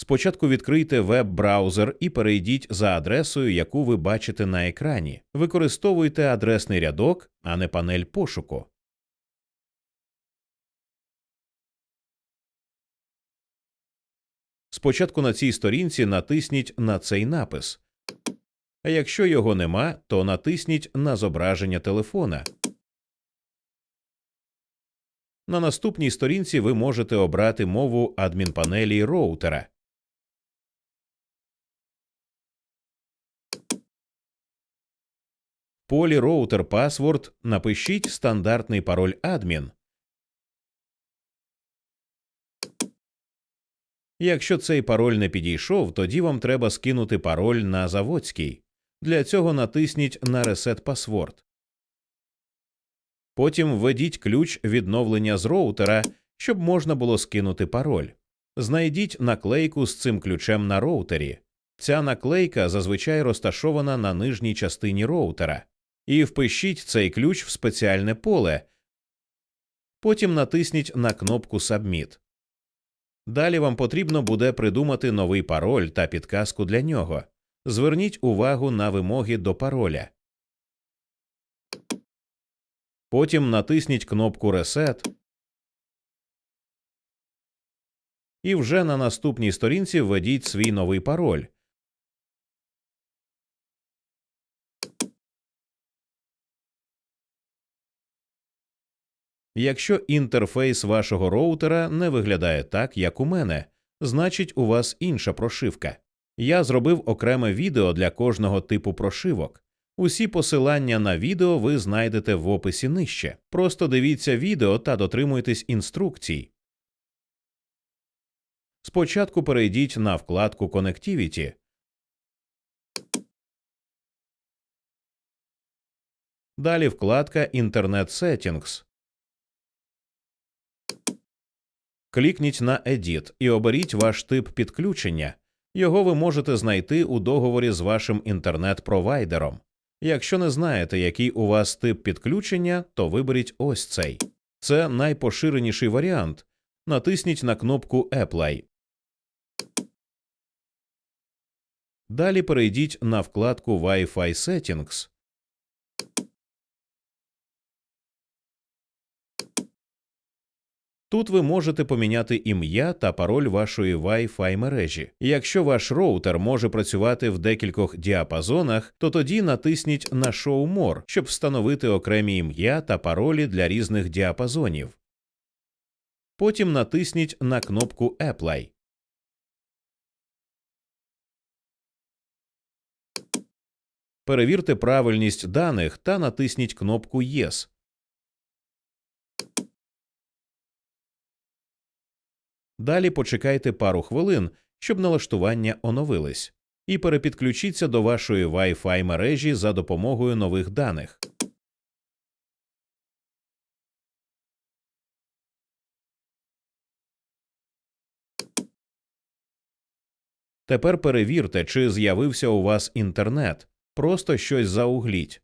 Спочатку відкрийте веб-браузер і перейдіть за адресою, яку ви бачите на екрані. Використовуйте адресний рядок, а не панель пошуку. Спочатку на цій сторінці натисніть на цей напис. А якщо його нема, то натисніть на зображення телефона. На наступній сторінці ви можете обрати мову адмінпанелі роутера. Полі роутер password напишіть стандартний пароль адмін. Якщо цей пароль не підійшов, тоді вам треба скинути пароль на заводський. Для цього натисніть на Reset Password. Потім введіть ключ відновлення з роутера, щоб можна було скинути пароль. Знайдіть наклейку з цим ключем на роутері. Ця наклейка зазвичай розташована на нижній частині роутера. І впишіть цей ключ в спеціальне поле. Потім натисніть на кнопку Submit. Далі вам потрібно буде придумати новий пароль та підказку для нього. Зверніть увагу на вимоги до пароля. Потім натисніть кнопку Reset. І вже на наступній сторінці введіть свій новий пароль. Якщо інтерфейс вашого роутера не виглядає так, як у мене, значить у вас інша прошивка. Я зробив окреме відео для кожного типу прошивок. Усі посилання на відео ви знайдете в описі нижче. Просто дивіться відео та дотримуйтесь інструкцій. Спочатку перейдіть на вкладку Connectivity. Далі вкладка Internet Settings. Клікніть на Edit і оберіть ваш тип підключення. Його ви можете знайти у договорі з вашим інтернет-провайдером. Якщо не знаєте, який у вас тип підключення, то виберіть ось цей. Це найпоширеніший варіант. Натисніть на кнопку Apply. Далі перейдіть на вкладку Wi-Fi Settings. Тут ви можете поміняти ім'я та пароль вашої Wi-Fi мережі. Якщо ваш роутер може працювати в декількох діапазонах, то тоді натисніть на Show More, щоб встановити окремі ім'я та паролі для різних діапазонів. Потім натисніть на кнопку Apply. Перевірте правильність даних та натисніть кнопку Yes. Далі почекайте пару хвилин, щоб налаштування оновились, і перепідключіться до вашої Wi-Fi мережі за допомогою нових даних. Тепер перевірте, чи з'явився у вас інтернет. Просто щось заугліть.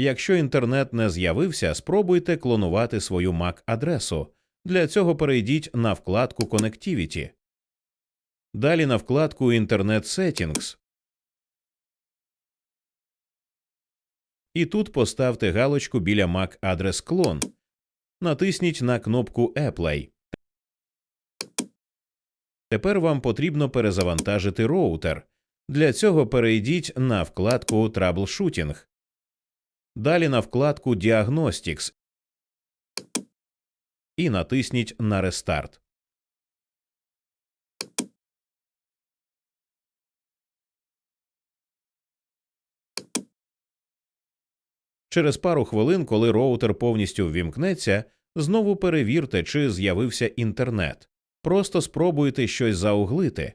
Якщо інтернет не з'явився, спробуйте клонувати свою MAC-адресу. Для цього перейдіть на вкладку Connectivity. Далі на вкладку Internet Settings. І тут поставте галочку біля MAC-адрес клон. Натисніть на кнопку Apply. Тепер вам потрібно перезавантажити роутер. Для цього перейдіть на вкладку Troubleshooting. Далі на вкладку Diagnostics і натисніть на Рестарт. Через пару хвилин, коли роутер повністю ввімкнеться, знову перевірте, чи з'явився інтернет. Просто спробуйте щось зауглити.